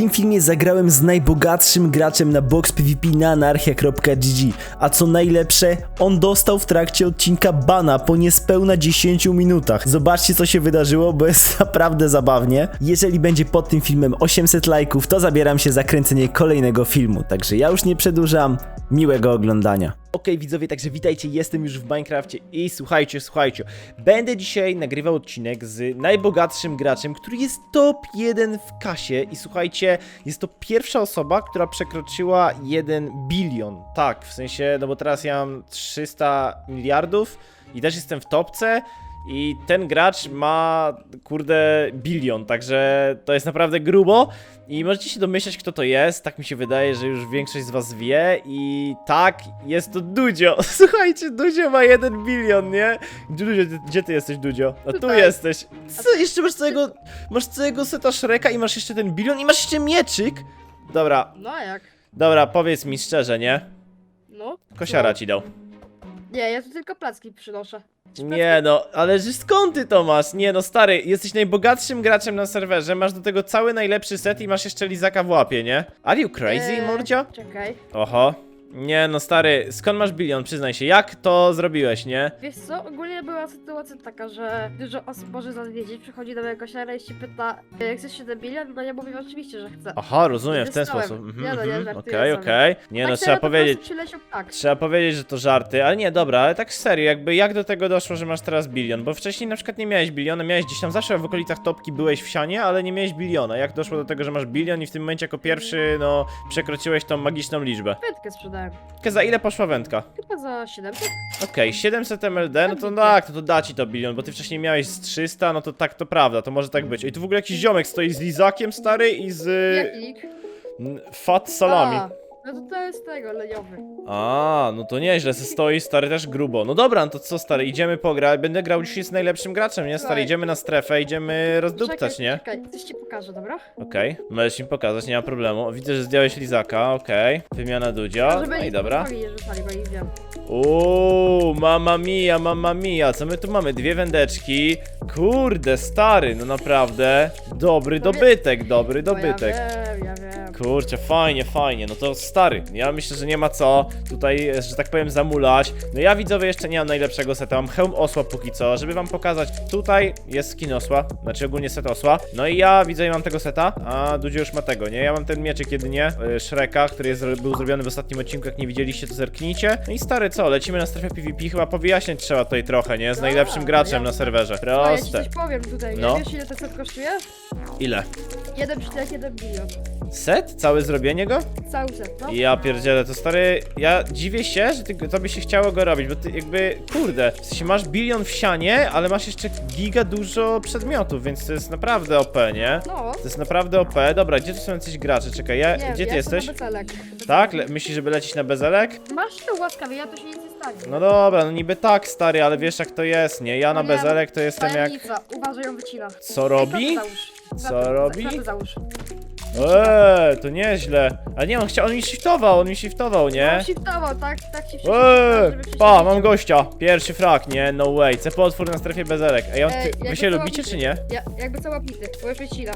tym filmie zagrałem z najbogatszym graczem na box PvP na anarchia.gg, a co najlepsze, on dostał w trakcie odcinka bana po niespełna 10 minutach. Zobaczcie co się wydarzyło, bo jest naprawdę zabawnie. Jeżeli będzie pod tym filmem 800 lajków, to zabieram się za kręcenie kolejnego filmu, także ja już nie przedłużam, miłego oglądania. Okej widzowie, także witajcie, jestem już w Minecrafcie i słuchajcie, słuchajcie, będę dzisiaj nagrywał odcinek z najbogatszym graczem, który jest top 1 w kasie i słuchajcie, jest to pierwsza osoba, która przekroczyła 1 bilion, tak, w sensie, no bo teraz ja mam 300 miliardów i też jestem w topce i ten gracz ma, kurde, bilion, także to jest naprawdę grubo. I możecie się domyśleć, kto to jest. Tak mi się wydaje, że już większość z was wie. I tak, jest to Dudzio. Słuchajcie, Dudzio ma jeden bilion, nie? Dudzio, gdzie ty jesteś, Dudzio? A tu Tutaj. jesteś. Co, jeszcze masz całego, masz całego seta Shreka i masz jeszcze ten bilion i masz jeszcze mieczyk? Dobra, No a jak? dobra, powiedz mi szczerze, nie? No. Kosiara No. ci dał. Nie, ja tu tylko placki przynoszę. Nie no, ale że skąd ty to masz? Nie no, stary, jesteś najbogatszym graczem na serwerze, masz do tego cały najlepszy set i masz jeszcze lizaka w łapie, nie? Are you crazy, Eee, mordzio? Czekaj. Oho. Nie no, stary, skąd masz bilion, przyznaj się, jak to zrobiłeś, nie? Wiesz co, ogólnie była sytuacja taka, że dużo osób może wiedzieć, przychodzi do mojego kosiara i się pyta, e, chcesz 7 bilion? No ja mówię oczywiście, że chcę. Aha, rozumiem, w ten Wysłałem. sposób. Mhm, Nie no, nie, mhm, żartuję Okej, sobie. okej. Nie tak no, trzeba powiedzieć... Przyleciał tak. Trzeba powiedzieć, że to żarty, ale nie, dobra, ale tak serio, jakby jak do tego doszło, że masz teraz bilion? Bo wcześniej na przykład nie miałeś biliona, miałeś gdzieś tam zawsze w okolicach topki byłeś w sianie, ale nie miałeś biliona. Jak doszło do tego, że masz bilion i w tym momencie jako pierwszy, no, przekroczyłeś tą magiczną liczbę? Wędkę sprzedałem. Tylko Za ile poszła wędka? Chyba za 700. Okej, 700 MLD, no to tak, no to da ci to bilion, bo ty wcześniej miałeś z 300, no to tak, to prawda, to może tak być. I tu w ogóle jakiś ziomek stoi z lizakiem stary i z n- fat salami. A, no to to jest tego, leniowy. A, no to nieźle, se stoi stary też grubo. No dobra, no to co stary, idziemy pograć, będę grał dzisiaj z najlepszym graczem, nie stary, idziemy na strefę, idziemy rozduptać, Czekaj, nie? Czekaj, coś ci pokażę, dobra? Okej, możesz mi pokazać, nie ma problemu. Widzę, że zdjąłeś lizaka, okej. Wymiana dudzia, no i dobra. Żeby nie rzucali, bo ich wiem. Uuu, mamma mia, mamma mia, co my tu mamy? Dwie wędeczki. Kurde, stary, no naprawdę. Dobry dobytek, dobry No dobytek. Ja wiem, ja wiem. Kurczę, fajnie, fajnie, no to stary, ja myślę, że nie ma co tutaj, że tak powiem, zamulać. No ja widzowie jeszcze nie mam najlepszego seta, mam hełm osła póki co, żeby wam pokazać, tutaj jest skin osła, znaczy ogólnie set osła. No i ja widzowie mam tego seta, a Dudzie już ma tego, nie? Ja mam ten mieczyk jedynie, y, Shreka, który jest, był zrobiony w ostatnim odcinku, jak nie widzieliście, to zerknijcie. No i stary, co, lecimy na strefę PvP, chyba powyjaśniać trzeba tutaj trochę, nie? Z najlepszym graczem na serwerze. No, ja ci Proste. coś powiem tutaj, No. Wiesz ile ten set kosztuje? Ile? 1,1 bilion. Set? Całe zrobienie go? Cały set, no. Ja pierdzielę, to stary, ja dziwię się, że ty, tobie się chciało go robić, bo ty jakby, kurde, w sensie masz bilion w sianie, ale masz jeszcze giga dużo przedmiotów, więc to jest naprawdę OP, nie? No. To jest naprawdę OP. Dobra, gdzie tu są jacyś gracze? Czekaj, ja, Nie, gdzie ty ja jesteś? jestem na becelek. Tak? Le myślisz, żeby lecieć na bezelek? Masz to łaskawie, ja to się nic nie stanie. No dobra, no niby tak, stary, ale wiesz jak to jest, nie? Ja na Nie, bezelek to jestem jak... Tajemnica, uważaj, ją wycina. Co robi? Klapy załóż. Co Klapy- robi? klapy załóż. Eee, to nieźle. Ale nie, on chciał, on mi shiftował, on mi shiftował, nie? Shiftował, tak, tak wszystko Eee, pa, mam gościa. Pierwszy frak, nie? No way. CP otwór na strefie bezelek. Ej, on, ty, jakby wy się lubicie czy nie? Ja, jakby cała pity, bo już wycina.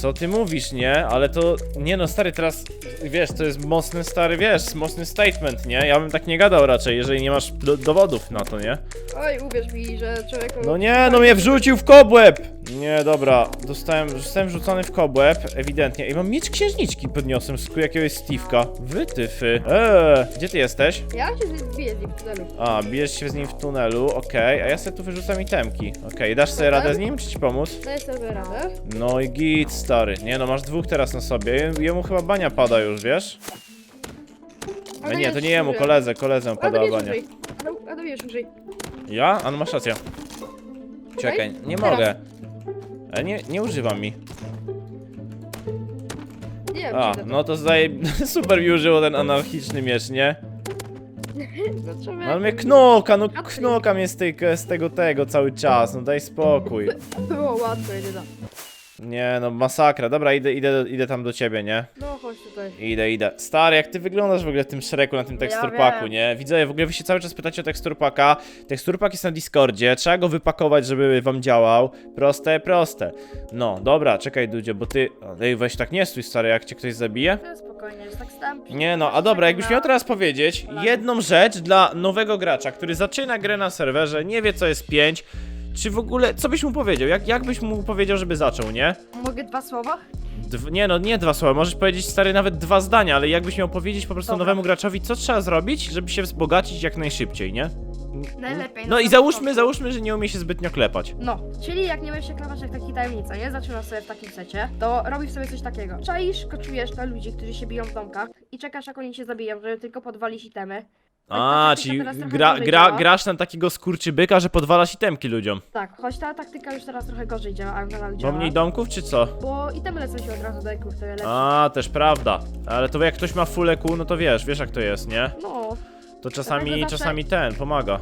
Co ty mówisz, nie? Ale to, nie no, stary, teraz, wiesz, to jest mocny, stary, wiesz, mocny statement, nie? Ja bym tak nie gadał raczej, jeżeli nie masz do, dowodów na to, nie? Oj, uwierz mi, że człowieku... No nie, no mnie wrzucił w kobłeb! Nie, dobra, dostałem, zostałem wrzucony w kobłeb, ewidentnie. I mam miecz księżniczki podniosłem z jakiegoś Steve'ka. Wytyfy. Eee, gdzie ty jesteś? Ja się z nim biję z nim w tunelu. A, bijesz się z nim w tunelu, okej, a ja sobie tu wyrzucam itemki. Okej, dasz sobie radę z nim, czy ci pomóc? Daję sobie radę. No i git, stary. Nie no, masz dwóch teraz na sobie. Jem- Jemu chyba bania pada już, wiesz? No nie, to nie jemu, koledze, koledze A pada bania. użyj. A dobierz użyj. Ja? A no masz rację. Czekaj, nie Teraz. mogę. Ale nie, nie używam mi. Nie wiem, A, no to zdaje... Super mi użyło ten anarchiczny miecz, nie? No. No ale mnie knoka, no knoka mnie z, tej, z tego tego cały czas, no daj spokój. Było łatwo, jedyna. Nie no, masakra. Dobra, idę, idę, idę tam do ciebie, nie? No, No chodź tutaj. Idę, idę. Stary, jak ty wyglądasz w ogóle w tym szeregu na tym Ja teksturpaku, wiem. nie? Widzę, w ogóle wy się cały czas pytacie o teksturpaka. Teksturpak jest na Discordzie, trzeba go wypakować, żeby wam działał. Proste, proste. No, dobra, czekaj, Dudzie, bo ty... Ej, weź tak nie stój, stary, jak cię ktoś zabije. To spokojnie, jest tak stałem. Nie no, a dobra, jakbyś miał teraz powiedzieć jedną rzecz dla nowego gracza, który zaczyna grę na serwerze, nie wie co jest 5, czy w ogóle, co byś mu powiedział? Jak, jak byś mu powiedział, żeby zaczął, nie? Mogę dwa słowa? Dw nie no, nie dwa słowa, możesz powiedzieć stary nawet dwa zdania, ale jakbyś miał powiedzieć po prostu Dobra. nowemu graczowi, co trzeba zrobić, żeby się wzbogacić jak najszybciej, nie? Najlepiej. No na i załóżmy, załóżmy, że nie umie się zbytnio klepać. No, czyli jak nie będziesz się klepać jak taki tajemnica, nie? Zaczynasz sobie w takim secie, to robisz sobie coś takiego. Czaisz, koczujesz na ludzi, którzy się biją w domkach i czekasz jak oni się zabiją, żeby tylko podwalić itemy. A, taktyka czyli teraz trochę gra, gorzej gra, działa. grasz na takiego skurczybyka, że podwalasz itemki ludziom. Tak, choć ta taktyka już teraz trochę gorzej działa, a nadal Bo działa. mniej domków, czy co? Bo itemy lecą się od razu do eków, to lepsze. A, też prawda. Ale to jak ktoś ma full EQ, no to wiesz, wiesz jak to jest, nie? No, To czasami, Dlatego zawsze- czasami ten, pomaga.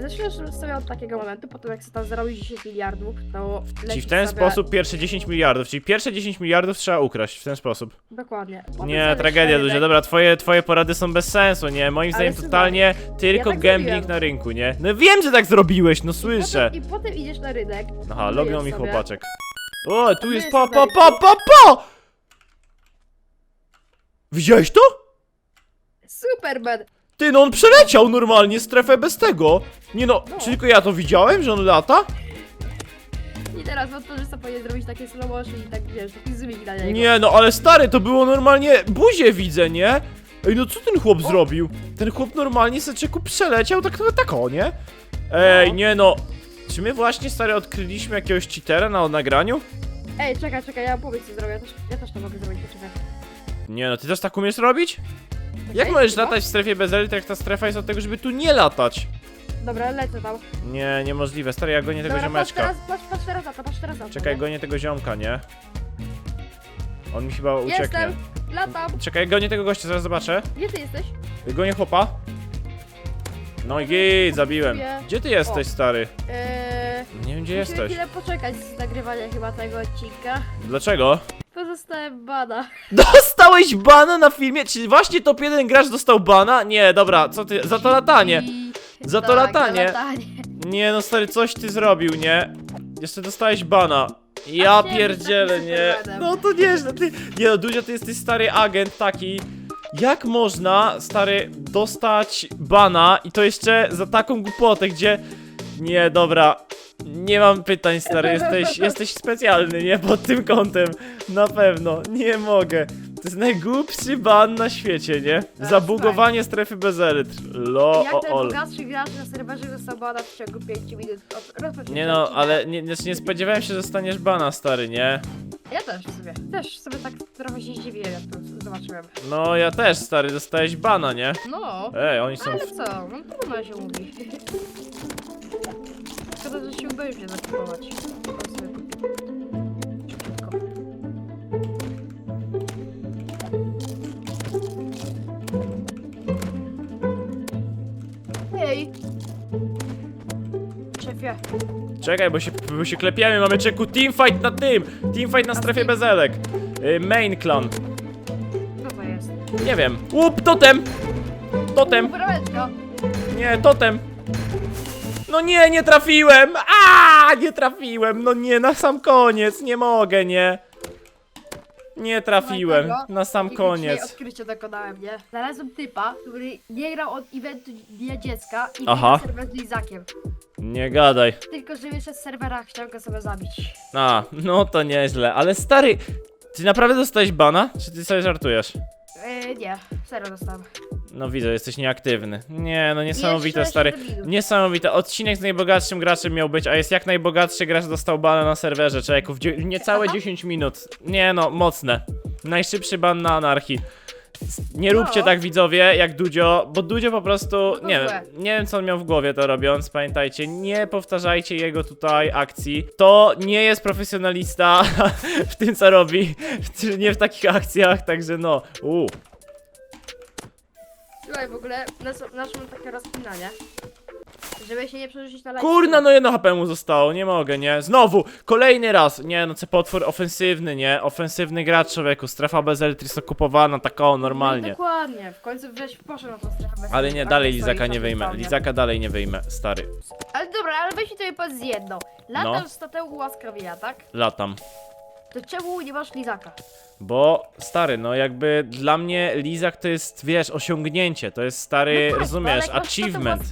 Zaczynasz sobie od takiego momentu, potem jak sobie tam zarobisz 10 miliardów, to Czyli lecisz w ten sobie... sposób pierwsze 10 miliardów, czyli pierwsze 10 miliardów trzeba ukraść w ten sposób. Dokładnie. Potem Nie, sobie tragedia cztery ludzie, dobra, twoje, twoje porady są bez sensu, nie? Moim Ale zdaniem słuchaj, totalnie tylko tak gambling na rynku, nie? No wiem, że tak zrobiłeś, no słyszę. Potem, I potem idziesz na rynek. Aha, lognął mi sobie. chłopaczek. O, tu jest sobie pa, rękę. pa, pa, pa! Widziałeś to? Superman! Ty, no on przeleciał normalnie strefę bez tego. Nie no, No. czy tylko ja to widziałem, że on lata? I teraz montażysta sobie powinien zrobić takie slow motion i tak wiesz, taki zooming na niego. Nie no, ale stary, to było normalnie, buzię widzę, nie? Ej, no co ten chłop zrobił? Ten chłop normalnie seczeku przeleciał tak trochę tak o, nie? Ej, No. nie no. Czy my właśnie, stary, odkryliśmy jakiegoś cheatera na nagraniu? Ej, czekaj, czekaj, ja powiedz co zrobię, ja też, ja też to mogę zrobić, poczekaj. Nie no, ty też tak umiesz robić? Jak możesz chyba? latać w strefie bez elit, jak ta strefa jest od tego, żeby tu nie latać? Dobra, lecę tam. Nie, niemożliwe, stary, ja gonię tego Dobra, patrz ziomeczka. teraz, patrz, patrz teraz na to, patrz teraz na to. Czekaj, nie? gonię tego ziomka, nie? On mi chyba ucieknie. Jestem, latam. Czekaj, gonię tego gościa, zaraz zobaczę. Gdzie ty jesteś? Gonię chłopa. No i git, zabiłem. Gdzie ty jesteś, stary? Eee, Nie wiem, gdzie musimy jesteś. chwilę poczekać z nagrywania chyba tego odcinka. Dlaczego? Pozostałem bana. Dostałeś bana na filmie? Czy właśnie top 1 gracz dostał bana? Nie, dobra, co ty, za to latanie. I... Za to tak, latanie. Latanie. Nie no, stary, coś ty zrobił, nie? Jeszcze dostałeś bana. Ja chciałem pierdzielę, nie. takim Supermanem. No to nieźle, ty. Nie no, Duzia, ty jesteś stary agent taki. Jak można, stary, dostać bana i to jeszcze za taką głupotę, gdzie... Nie, dobra. Nie mam pytań, stary, jesteś, jesteś specjalny, nie? Pod tym kątem. Na pewno, nie mogę. To jest najgłupszy ban na świecie, nie? Zabugowanie strefy bez elit. Lo, Jak o, ten ol. bogatszy gracz na serwerze dostał bana w ciągu 5 minut od rozpoczęcia Nie no, odcinka. ale nie, nie, nie spodziewałem się, że staniesz bana, stary, nie? Ja też sobie, też sobie tak trochę się zdziwiłem, jak to zobaczyłem. No, ja też, stary, dostałeś bana, nie? No, Ej, oni są... ale W... co, no trudno się mówi. Szkoda, że się sobie kupię. Szybciutko. Hej! Szefie, Czekaj, bo się, bo się klepiemy, mamy czeku teamfight na tym! Teamfight na strefie bez elek. Y, main clan. co to jest? Nie wiem. Łup, totem! Totem! Brameczka! Nie, totem! No nie, nie trafiłem! A, nie trafiłem! No nie, na sam koniec, nie mogę, nie. Nie trafiłem, na sam dzisiaj koniec. odkrycie dokonałem, nie? Znalazłem typa, który nie grał od eventu Dnia Dziecka i Aha. Aha. serwer z Lizakiem. Nie gadaj. Tylko, że wyszedł z serwera, chciał go sobie zabić. A, no to nieźle, ale stary, ty naprawdę dostałeś bana? Czy ty sobie żartujesz? Yy, nie, serio dostałem. No widzę, jesteś nieaktywny. Nie, no niesamowite, Jeszcze stary. 7 minut. Niesamowite. Odcinek z najbogatszym graczem miał być, a jest jak najbogatszy gracz dostał bana na serwerze, człowieku, w dzie- niecałe 10 minut. Nie no, mocne. Najszybszy ban na anarchii. Nie róbcie No. tak widzowie, jak Dudzio, bo Dudzio po prostu, to nie wiem, złe. nie wiem co on miał w głowie to robiąc, pamiętajcie, nie powtarzajcie jego tutaj akcji. To nie jest profesjonalista w tym co robi, w- nie w takich akcjach, także no, uuu. Słuchaj, w ogóle, nasz, nasz mam takie rozpinanie. Żeby się nie przerzucić na live. Kurna, no jedno HP mu zostało, nie mogę, nie? Znowu, kolejny raz. Nie, no co potwór ofensywny, nie? Ofensywny gracz człowieku, strefa bez elektrysa kupowana, taka o, No, normalnie. dokładnie, w końcu weź poszedł na tą strefę. bez Ale nie, tak? dalej Stoi Lizaka nie wyjmę. spawnie. Lizaka dalej nie wyjmę, stary. Ale dobra, ale weź mi tutaj powiedz jedno. Latasz No. z ułaskawienia, tak? Latam. To czemu nie masz Lizaka? Bo, stary, no jakby dla mnie Lizak to jest, wiesz, osiągnięcie, to jest stary, No tak, rozumiesz, ale jak masz achievement.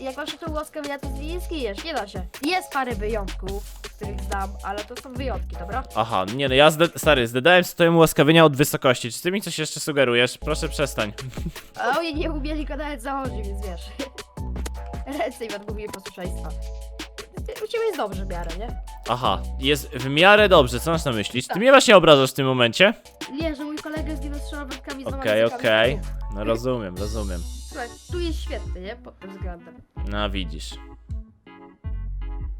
Jak masz to ułaskawienia, to nie zginiesz, nie da się. Jest parę wyjątków, których znam, ale to są wyjątki, dobra? Aha, nie no, ja zde, stary, zdedałem sobie ułaskawienia od wysokości. Czy ty mi coś jeszcze sugerujesz? Proszę przestań. A oni nie umieli go nawet założyć, więc wiesz. Ręce im odmówili posłuszeństwa. U ciebie jest dobrze w miarę, nie? Aha, jest w miarę dobrze, co masz na myśli? Czy ty mnie właśnie obrażasz w tym momencie? Nie, że mój kolega z nim strzelał wędkami z dwoma Okej, językami. okej. No rozumiem, rozumiem. Słuchaj, tu jest świetny, nie? Pod tym względem. No widzisz.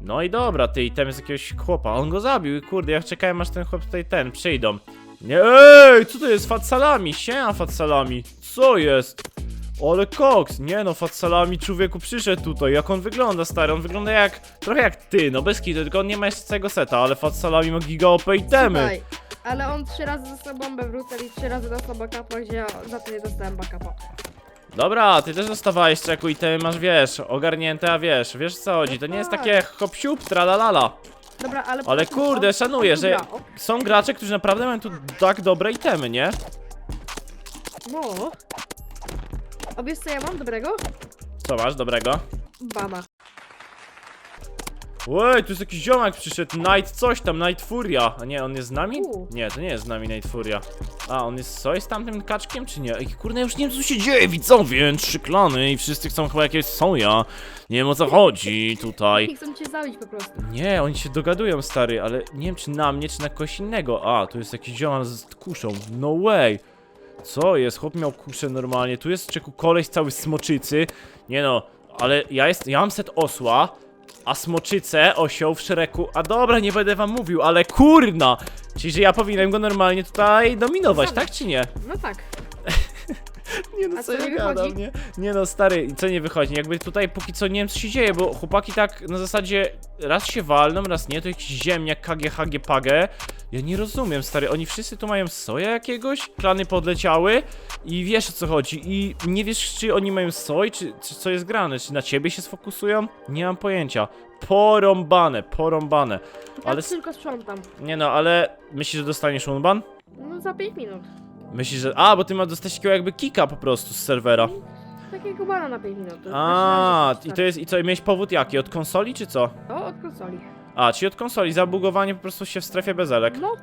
No i dobra, ty i tam jest jakiegoś chłopa. On go zabił i kurde, ja czekałem aż ten chłop tutaj ten przyjdą. Nie, ej, co to jest? Fat salami, siema fat salami. Co jest? Ale koks, nie no, fat salami człowieku przyszedł tutaj. Jak on wygląda, stary? On wygląda jak, trochę jak ty, no bez kitu, tylko on nie ma jeszcze całego seta, ale fat salami ma giga OP itemy. Słuchaj, ale on trzy razy dostał bombę w i trzy razy dostał backupa, gdzie ja za to nie dostałem backupa. Dobra, ty też dostawałeś czeku i ty masz, wiesz, ogarnięte, a wiesz, wiesz co chodzi, to nie jest takie hop siup, tralalala. Dobra, ale... Ale kurde, on- szanuję, że o. są gracze, którzy naprawdę mają tu tak dobre itemy, nie? No. A wiesz co ja mam dobrego? Co masz dobrego? Bana. Oj, tu jest jakiś ziomek przyszedł, Night coś tam, Night Furia. A nie, on jest z nami? U. Nie, to nie jest z nami Night Furia. A, on jest coś z tamtym kaczkiem, czy nie? Ej, kurde, już nie wiem co się dzieje, widzowie, trzy klany i wszyscy chcą chyba jakieś soja. Nie wiem o co chodzi tutaj. Nie chcą cię zabić po prostu. Nie, oni się dogadują, stary, ale nie wiem czy na mnie, czy na kogoś innego. A, tu jest jakiś ziomal z kuszą. No way. Co jest? Chłop miał kuszę normalnie. Tu jest czeku koleś cały smoczycy. Nie no, ale ja jest, ja mam set osła, a smoczycę, osioł w szeregu. A dobra, nie będę wam mówił, ale kurna! Czyli, że ja powinienem go normalnie tutaj dominować, tak czy nie? No tak. Nie no, A co co ja nie gadam, wychodzi? nie? Nie no, stary, co nie wychodzi? Jakby tutaj póki co nie wiem, co się dzieje, bo chłopaki tak na zasadzie raz się walną, raz nie, to jakiś ziemniak, KG, HG, PAGę. Ja nie rozumiem, stary, oni wszyscy tu mają soja jakiegoś, plany podleciały i wiesz o co chodzi i nie wiesz, czy oni mają soj, czy, czy co jest grane, czy na ciebie się sfokusują? Nie mam pojęcia. Porąbane, porąbane. Ja Ale s- tylko sprzątam. Nie no, ale myślisz, że dostaniesz unban? No za 5 minut. Myślisz, że... A, bo ty ma dostać takiego jakby kika po prostu z serwera. Takiego bana na 5 minut. A, i to jest i co, miałeś powód jaki? Od konsoli czy co? To od konsoli. A, czyli od konsoli, zabugowanie po prostu się w strefie bezelek. No,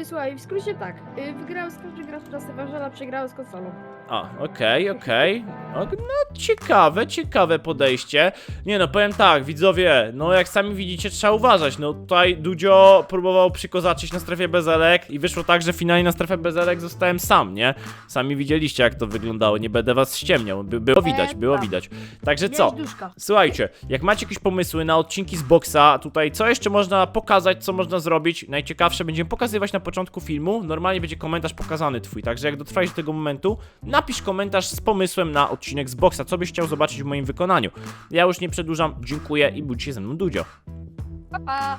y, słuchaj, w skrócie tak. Y, wygrałem z każdym graczem na serwerze, a przegrałem z konsolą. A, okej, okej. O, No, ciekawe, ciekawe podejście. Nie no, powiem tak, widzowie, no jak sami widzicie, trzeba uważać. No tutaj Dudzio próbował przykozaczyć na strefie bezelek i wyszło tak, że finalnie na strefę bezelek zostałem sam, nie? Sami widzieliście jak to wyglądało, nie będę was ściemniał. By, było widać, było widać. Także co? Duszka. Słuchajcie, jak macie jakieś pomysły na odcinki z boxa, tutaj co jeszcze można pokazać, co można zrobić, najciekawsze będziemy pokazywać na początku filmu, normalnie będzie komentarz pokazany twój, także jak dotrwałeś do tego momentu, napisz komentarz z pomysłem na odcinek z boxa, co byś chciał zobaczyć w moim wykonaniu. Ja już nie przedłużam, dziękuję i budźcie ze mną Dudzio. Pa, pa.